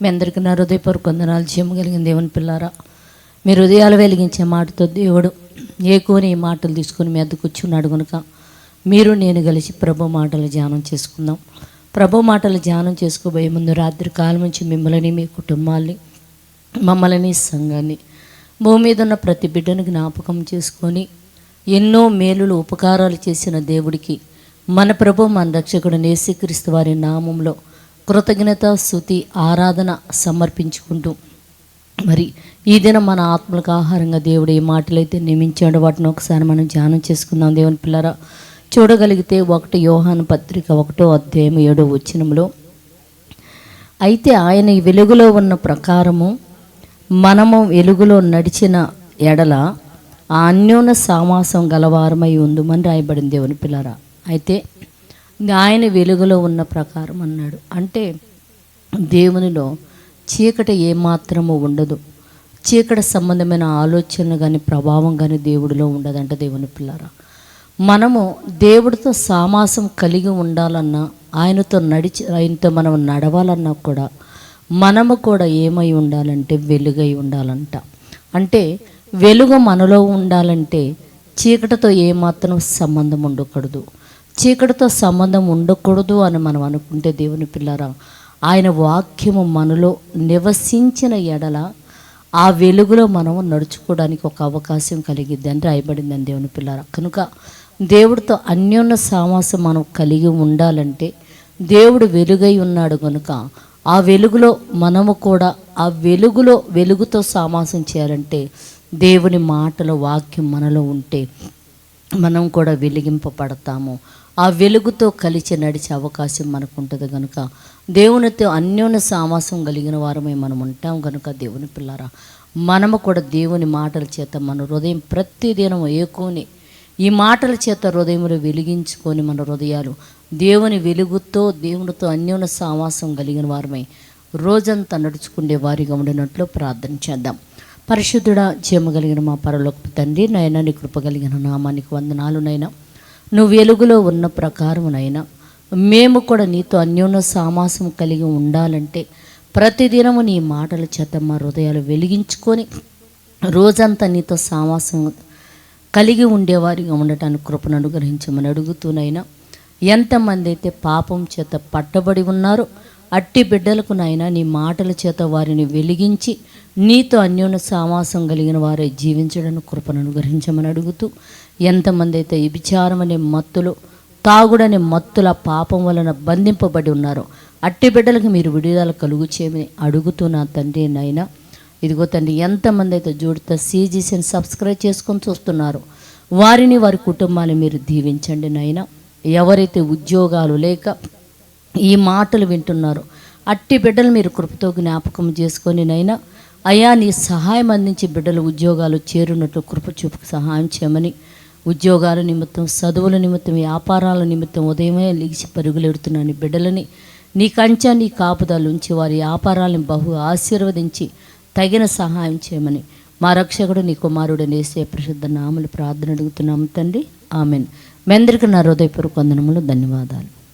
మీ అందరికీ నా హృదయపూర్వక వందనాలు. జీవం కలిగిన దేవుని పిల్లారా మీ హృదయాలు వెలిగించే మాటతో దేవుడు ఏకోని ఈ మాటలు తీసుకుని మీ అద్దకు కూర్చున్నాడు కనుక మీరు నేను కలిసి ప్రభు మాటలు ధ్యానం చేసుకుందాం. ప్రభు మాటలు ధ్యానం చేసుకోబోయే ముందు రాత్రి కాలం నుంచి మిమ్మల్ని మీ కుటుంబాల్ని మమ్మల్ని సంఘాన్ని భూమి మీద ఉన్న ప్రతి బిడ్డను జ్ఞాపకం చేసుకొని ఎన్నో మేలులు ఉపకారాలు చేసిన దేవుడికి మన ప్రభు మన రక్షకుడు నేసీక్రీస్తు వారి నామంలో కృతజ్ఞత స్థుతి ఆరాధన సమర్పించుకుంటూ మరి ఈ దినం మన ఆత్మలకు ఆహారంగా దేవుడు ఏ మాటలైతే నియమించాడో. వాటిని ఒకసారి మనం ధ్యానం చేసుకుందాం. దేవుని పిల్లరా చూడగలిగితే ఒకటి యోహాను పత్రిక ఒకటో అధ్యాయం ఏడో వచ్చినంలో అయితే ఆయన ఈ వెలుగులో ఉన్న ప్రకారము మనము వెలుగులో నడిచిన ఎడల ఆ అన్యోన సామాసం గలవారమై ఉందమని రాయబడింది దేవుని పిల్లరా. అయితే ఆయన వెలుగులో ఉన్న ప్రకారం అన్నాడు. అంటే దేవునిలో చీకటి ఏమాత్రము ఉండదు. చీకటి సంబంధమైన ఆలోచన కానీ ప్రభావం కానీ దేవుడిలో ఉండదంట దేవుని పిల్లారా. మనము దేవుడితో సామాసం కలిగి ఉండాలన్నా ఆయనతో నడిచి ఆయనతో మనం నడవాలన్నా కూడా మనము కూడా ఏమై ఉండాలంటే వెలుగై ఉండాలంట. అంటే వెలుగు మనలో ఉండాలంటే చీకటితో ఏమాత్రం సంబంధం ఉండకూడదు. చీకటితో సంబంధం ఉండకూడదు అని మనం అనుకుంటే దేవుని పిల్లరా ఆయన వాక్యము మనలో నివసించిన ఎడల ఆ వెలుగులో మనము నడుచుకోవడానికి ఒక అవకాశం కలిగిద్ది అని రాయబడిందని దేవుని పిల్లరా. కనుక దేవుడితో అన్యోన్య సామాసం మనం కలిగి ఉండాలంటే దేవుడు వెలుగై ఉన్నాడు కనుక ఆ వెలుగులో మనము కూడా ఆ వెలుగులో వెలుగుతో సామాసం చేయాలంటే దేవుని మాటల వాక్యం మనలో ఉంటే మనం కూడా వెలిగింపబడతాము. ఆ వెలుగుతో కలిసి నడిచే అవకాశం మనకు ఉంటుంది కనుక దేవునితో అన్యోన్య సామాసం కలిగిన వారమే మనం ఉంటాం కనుక దేవుని పిల్లారా. మనము కూడా దేవుని మాటల చేత మన హృదయం ప్రతిదినం ఏకోని ఈ మాటల చేత హృదయంలో వెలిగించుకొని మన హృదయాలు దేవుని వెలుగుతో దేవునితో అన్యోన్య సావాసం కలిగిన వారమై రోజంతా నడుచుకునే వారిగా ఉండినట్లు ప్రార్థన చేద్దాం. పరిశుద్ధుడ చేయమగలిగిన కలిగిన మా పరలోక తండ్రి నైనా నీ కృప కలిగిన నామానికి వందనాలు నైనా నువ్వు వెలుగులో ఉన్న ప్రకారమునైనా మేము కూడా నీతో అన్యోన్య సామాసం కలిగి ఉండాలంటే ప్రతిదినము నీ మాటల చేత మా హృదయాలు వెలిగించుకొని రోజంతా నీతో సామాసం కలిగి ఉండేవారిగా ఉండటానికి కృపను అనుగ్రహించమని అడుగుతూనైనా ఎంతమంది అయితే పాపం చేత పట్టబడి ఉన్నారో అట్టి బిడ్డలకు నైనా నీ మాటల చేత వారిని వెలిగించి నీతో అన్యోన్య సామాసం కలిగిన వారే జీవించడానికి కృపను అనుగ్రహించమని అడుగుతూ ఎంతమంది అయితే విచారం అనే మత్తులు తాగుడనే మత్తుల పాపం వలన బంధింపబడి ఉన్నారో అట్టి బిడ్డలకు మీరు విడుదల కలుగు చేయమని అడుగుతున్నా తండ్రి నాయన. ఇదిగో తండ్రి ఎంతమంది అయితే జోడితో సీజీసీని సబ్స్క్రైబ్ చేసుకొని చూస్తున్నారు వారిని వారి కుటుంబాన్ని మీరు దీవించండి నాయన. ఎవరైతే ఉద్యోగాలు లేక ఈ మాటలు వింటున్నారో అట్టి బిడ్డలు మీరు కృపతో జ్ఞాపకం చేసుకొని నైనా అయా నీ సహాయం అందించి బిడ్డలు ఉద్యోగాలు చేరున్నట్లు కృప చూపుకు సహాయం చేయమని ఉద్యోగాల నిమిత్తం చదువుల నిమిత్తం వ్యాపారాల నిమిత్తం ఉదయమే లిగిసి పరుగులెడుతున్నాను బిడ్డలని నీ కంచా నీ కాపుదాలు ఉంచి వారి వ్యాపారాలను బహు ఆశీర్వదించి తగిన సహాయం చేయమని మా రక్షకుడు నీ కుమారుడు నేసే ప్రసిద్ధ నామలు ప్రార్థన అడుగుతున్నాము తండ్రి. ఆమెన్. మీ అందరికీ నా హృదయపూర్వక వందనములు ధన్యవాదాలు.